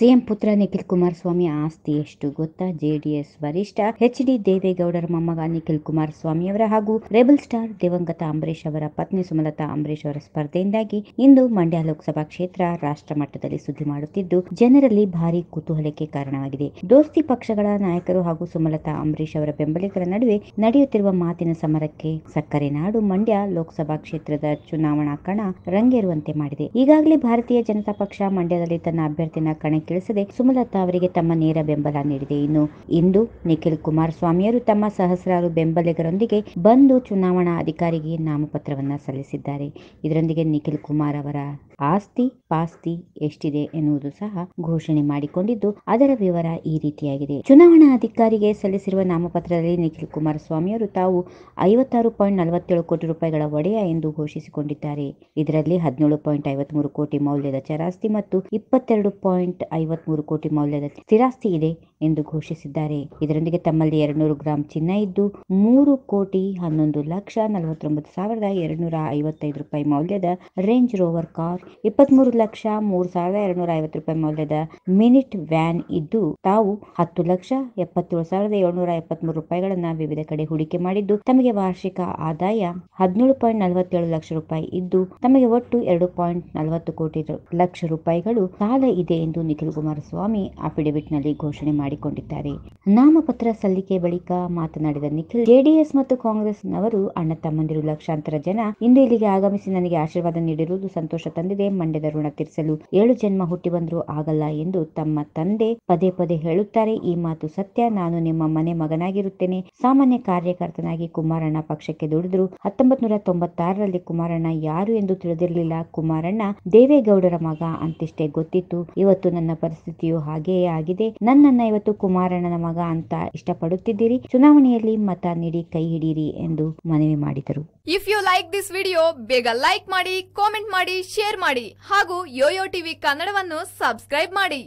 CM ಪುತ್ರ ನಿಖಿಲ್ ಕುಮಾರಸ್ವಾಮಿ ಆಸ್ತಿ ಎಷ್ಟು ಗೊತ್ತಾ? ಜೆಡಿಎಸ್ ವರಿಷ್ಠ ಎಚ್ ಡಿ ದೇವೇಗೌಡರ ಮೊಮ್ಮಗ ನಿಖಿಲ್ ಕುಮಾರಸ್ವಾಮಿ ಅವರ ಹಾಗೂ ರೆಬಲ್ ಸ್ಟಾರ್ ದಿವಂಗತ ಅಂಬರೀಶ್ ಅವರ ಪತ್ನಿ ಸುಮಲತಾ ಅಂಬರೀಶ್ ಅವರ ಸ್ಪರ್ಧೆಯಿಂದಾಗಿ ಇಂದು ಮಂಡ್ಯ ಲೋಕಸಭಾ ಕ್ಷೇತ್ರ ರಾಷ್ಟ್ರ ಮಟ್ಟದಲ್ಲಿ ಸುದ್ದಿ ಮಾಡುತ್ತಿದ್ದು, ಜನರಲ್ಲಿ ಭಾರಿ ಕುತೂಹಲಕ್ಕೆ ಕಾರಣವಾಗಿದೆ. ದೋಸ್ತಿ ಪಕ್ಷಗಳ ನಾಯಕರು ಹಾಗೂ ಸುಮಲತಾ ಅಂಬರೀಶ್ ಅವರ ಬೆಂಬಲಿಗರ ನಡುವೆ ನಡೆಯುತ್ತಿರುವ ಮಾತಿನ ಸಮರಕ್ಕೆ ಸಕ್ಕರೆ ನಾಡು ಮಂಡ್ಯ ಲೋಕಸಭಾ ಕ್ಷೇತ್ರದ ಚುನಾವಣಾ ಕಣ ರಂಗೇರುವಂತೆ ಮಾಡಿದೆ. ಈಗಾಗಲೇ ಭಾರತೀಯ ಜನತಾ ಪಕ್ಷ ಮಂಡ್ಯದಲ್ಲಿ ತನ್ನ ಅಭ್ಯರ್ಥಿನ ಕಣಕ್ಕಿಳಿಸದೆ ಸುಮಲತಾ ಅವರಿಗೆ ತಮ್ಮ ನೇರ ಬೆಂಬಲ ನೀಡಿದೆ. ಇನ್ನು ಇಂದು ನಿಖಿಲ್ ಕುಮಾರಸ್ವಾಮಿಯವರು ತಮ್ಮ ಸಹಸ್ರಾರು ಬೆಂಬಲಿಗರೊಂದಿಗೆ ಬಂದು ಚುನಾವಣಾ ಅಧಿಕಾರಿಗೆ ನಾಮಪತ್ರವನ್ನ ಸಲ್ಲಿಸಿದ್ದಾರೆ. ಇದರೊಂದಿಗೆ ನಿಖಿಲ್ ಕುಮಾರ್ ಅವರ ಆಸ್ತಿ ಪಾಸ್ತಿ ಎಷ್ಟಿದೆ ಎನ್ನುವುದು ಸಹ ಘೋಷಣೆ ಮಾಡಿಕೊಂಡಿದ್ದು ಅದರ ವಿವರ ಈ ರೀತಿಯಾಗಿದೆ. ಚುನಾವಣಾ ಅಧಿಕಾರಿಗೆ ಸಲ್ಲಿಸಿರುವ ನಾಮಪತ್ರದಲ್ಲಿ ನಿಖಿಲ್ ಕುಮಾರಸ್ವಾಮಿಯವರು ತಾವು ಐವತ್ತಾರು ಪಾಯಿಂಟ್ ನಲವತ್ತೇಳು ಕೋಟಿ ರೂಪಾಯಿಗಳ ಒಡೆಯ ಎಂದು ಘೋಷಿಸಿಕೊಂಡಿದ್ದಾರೆ. ಇದರಲ್ಲಿ ಹದಿನೇಳು ಪಾಯಿಂಟ್ ಐವತ್ಮೂರು ಕೋಟಿ ಮೌಲ್ಯದ ಚರಾಸ್ತಿ ಮತ್ತು ಇಪ್ಪತ್ತೆರಡು ಪಾಯಿಂಟ್ ಐವತ್ಮೂರು ಕೋಟಿ ಮೌಲ್ಯದ ಸ್ಥಿರಾಸ್ತಿ ಇದೆ ಎಂದು ಘೋಷಿಸಿದ್ದಾರೆ. ಇದರೊಂದಿಗೆ ತಮ್ಮಲ್ಲಿ ಎರಡ್ನೂರು ಗ್ರಾಂ ಚಿನ್ನ ಇದ್ದು, ಮೂರು ಕೋಟಿ ಹನ್ನೊಂದು ಲಕ್ಷ ನಲವತ್ತೊಂಬತ್ತು ಸಾವಿರದ ಎರಡ್ನೂರ ಐವತ್ತೈದು ರೂಪಾಯಿ ಮೌಲ್ಯದ ರೇಂಜ್ ರೋವರ್ ಕಾರ್, ಇಪ್ಪತ್ಮೂರು ಲಕ್ಷ ಮೂರು ಸಾವಿರದ ಎರಡ್ನೂರ ಐವತ್ತು ರೂಪಾಯಿ ಮೌಲ್ಯದ ಮಿನಿಟ್ ವ್ಯಾನ್ ಇದ್ದು, ತಾವು ಹತ್ತು ಲಕ್ಷ ಎಪ್ಪತ್ತೇಳು ಸಾವಿರದ ಏಳ್ನೂರ ಎಪ್ಪತ್ಮೂರು ರೂಪಾಯಿಗಳನ್ನ ವಿವಿಧ ಕಡೆ ಹೂಡಿಕೆ ಮಾಡಿದ್ದು, ತಮಗೆ ವಾರ್ಷಿಕ ಆದಾಯ ಹದಿನೇಳು ಪಾಯಿಂಟ್ ನಲವತ್ತೇಳು ಲಕ್ಷ ರೂಪಾಯಿ ಇದ್ದು, ತಮಗೆ ಒಟ್ಟು ಎರಡು ಪಾಯಿಂಟ್ ನಲವತ್ತು ಕೋಟಿ ಲಕ್ಷ ರೂಪಾಯಿಗಳು ಸಾಲ ಇದೆ ಎಂದು ನಿಖಿಲ್ ಕುಮಾರಸ್ವಾಮಿ ಅಫಿಡವಿಟ್ನಲ್ಲಿ ಘೋಷಣೆ ಮಾಡಿಕೊಂಡಿದ್ದಾರೆ. ನಾಮಪತ್ರ ಸಲ್ಲಿಕೆ ಬಳಿಕ ಮಾತನಾಡಿದ ನಿಖಿಲ್, ಜೆಡಿಎಸ್ ಮತ್ತು ಕಾಂಗ್ರೆಸ್ ನವರು ಅಣ್ಣ ತಮ್ಮಂದಿರು ಲಕ್ಷಾಂತರ ಜನ ಇಂದು ಇಲ್ಲಿಗೆ ಆಗಮಿಸಿ ನನಗೆ ಆಶೀರ್ವಾದ ನೀಡಿರುವುದು ಸಂತೋಷ ತಂದಿದೆ. ಮಂಡ್ಯದ ಋಣ ತೀರಿಸಲು ಏಳು ಜನ್ಮ ಹುಟ್ಟಿ ಬಂದರೂ ಆಗಲ್ಲ ಎಂದು ತಮ್ಮ ತಂದೆ ಪದೇ ಪದೇ ಹೇಳುತ್ತಾರೆ. ಈ ಮಾತು ಸತ್ಯ. ನಾನು ನಿಮ್ಮ ಮನೆ ಮಗನಾಗಿರುತ್ತೇನೆ. ಸಾಮಾನ್ಯ ಕಾರ್ಯಕರ್ತನಾಗಿ ಕುಮಾರಣ್ಣ ಪಕ್ಷಕ್ಕೆ ದುಡಿದ್ರು. ಹತ್ತೊಂಬತ್ ನೂರ ತೊಂಬತ್ತಾರರಲ್ಲಿ ಕುಮಾರಣ್ಣ ಯಾರು ಎಂದು ತಿಳಿದಿರಲಿಲ್ಲ. ಕುಮಾರಣ್ಣ ದೇವೇಗೌಡರ ಮಗ ಅಂತಿಷ್ಟೇ ಗೊತ್ತಿತ್ತು. ಇವತ್ತು ನನ್ನ ಪರಿಸ್ಥಿತಿಯು ಹಾಗೆಯೇ ಆಗಿದೆ. ನನ್ನನ್ನ ಇವತ್ತು ಕುಮಾರಣ್ಣನ ಮಗ ಅಂತ ಇಷ್ಟಪಡುತ್ತಿದ್ದೀರಿ. ಚುನಾವಣೆಯಲ್ಲಿ ಮತ ನೀಡಿ ಕೈ ಹಿಡಿಯಿರಿ ಎಂದು ಮನವಿ ಮಾಡಿದರು. If you like this video ಬೇಗ ಲೈಕ್ ಮಾಡಿ ಕಾಮೆಂಟ್ ಮಾಡಿ ಶೇರ್ ಮಾಡಿ ಹಾಗೂ ಯೋಯೋ ಟಿವಿ ಕನ್ನಡವನ್ನು ಸಬ್ಸ್ಕ್ರೈಬ್ ಮಾಡಿ.